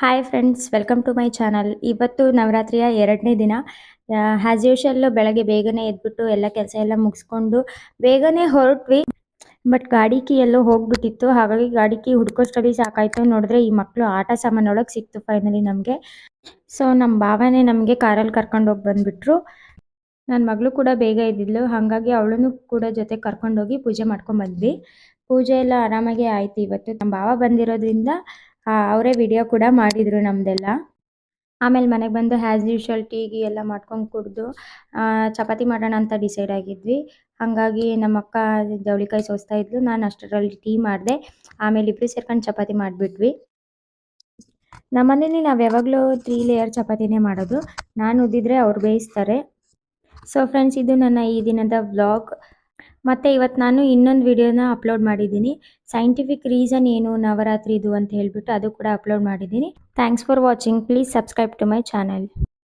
Hi friends welcome to my channel ಇವತ್ತು ನವರಾತ್ರಿಯ ಎರಡನೇ ದಿನ. ಆ್ಯಸ್ ಯೂಶಲ್ ಬೆಳಗ್ಗೆ ಬೇಗನೆ ಎದ್ಬಿಟ್ಟು ಎಲ್ಲ ಕೆಲಸ ಎಲ್ಲ ಮುಗಿಸ್ಕೊಂಡು ಬೇಗನೆ ಹೊರಟ್ವಿ. ಬಟ್ ಗಾಡಿ ಕೀ ಎಲ್ಲೋ ಹೋಗ್ಬಿಟ್ಟಿತ್ತು. ಹಾಗಾಗಿ ಗಾಡಿ ಕೀ ಹುಡ್ಕೋಷ್ಟರಲ್ಲಿ ಸಾಕಾಯ್ತು. ನೋಡಿದ್ರೆ ಈ ಮಕ್ಕಳು ಆಟ ಸಾಮಾನೊಳಗೆ ಸಿಕ್ತು ಫೈನಲಿ ನಮಗೆ. ಸೊ ನಮ್ಮ ಭಾವನೆ ನಮಗೆ ಕಾರಲ್ಲಿ ಕರ್ಕೊಂಡು ಹೋಗಿ ಬಂದುಬಿಟ್ರು. ನನ್ನ ಮಗಳು ಕೂಡ ಬೇಗ ಇದ್ದಿದ್ಲು ಹಾಗಾಗಿ ಅವಳನ್ನು ಕೂಡ ಜೊತೆ ಕರ್ಕೊಂಡೋಗಿ ಪೂಜೆ ಮಾಡ್ಕೊಂಡು ಬಂದ್ವಿ. ಪೂಜೆ ಎಲ್ಲ ಆರಾಮಾಗಿ ಆಯ್ತು ಇವತ್ತು. ನಮ್ಮ ಭಾವ ಬಂದಿರೋದ್ರಿಂದ ಅವರೇ ವಿಡಿಯೋ ಕೂಡ ಮಾಡಿದರು ನಮ್ಮದೆಲ್ಲ ಆಮೇಲೆ ಮನೆಗೆ ಬಂದು ಹ್ಯಾಸ್ ಯೂಶ್ವಲ್ ಟೀ ಎಲ್ಲ ಮಾಡ್ಕೊಂಡು ಕುಡಿದು ಚಪಾತಿ ಮಾಡೋಣ ಅಂತ ಡಿಸೈಡ್ ಆಗಿದ್ವಿ. ಹಾಗಾಗಿ ನಮ್ಮ ಅಕ್ಕ ಜವಳಿಕಾಯಿ ಸೋಸ್ತಾ ಇದ್ಲು, ನಾನು ಅಷ್ಟರಲ್ಲಿ ಟೀ ಮಾಡಿದೆ. ಆಮೇಲೆ ಇಬ್ಬರು ಸೇರ್ಕೊಂಡು ಚಪಾತಿ ಮಾಡಿಬಿಟ್ವಿ. ನಮ್ಮ ಮನೇಲಿ ನಾವು ಯಾವಾಗಲೂ ತ್ರೀ ಲೇಯರ್ ಚಪಾತಿನೇ ಮಾಡೋದು. ನಾನು ಉದ್ದಿದ್ರೆ ಅವ್ರು ಬೇಯಿಸ್ತಾರೆ. ಸೊ ಫ್ರೆಂಡ್ಸ್ ಇದು ನನ್ನ ಈ ದಿನದ ವ್ಲಾಗ್ ಮತ್ತು ಇವತ್ತು ನಾನು ಇನ್ನೊಂದು ವಿಡಿಯೋನ ಅಪ್ಲೋಡ್ ಮಾಡಿದ್ದೀನಿ. ಸೈಂಟಿಫಿಕ್ ರೀಸನ್ ಏನು ನವರಾತ್ರಿದು ಅಂತ ಹೇಳ್ಬಿಟ್ಟು ಅದು ಕೂಡ ಅಪ್ಲೋಡ್ ಮಾಡಿದ್ದೀನಿ. Thanks for watching please subscribe to my channel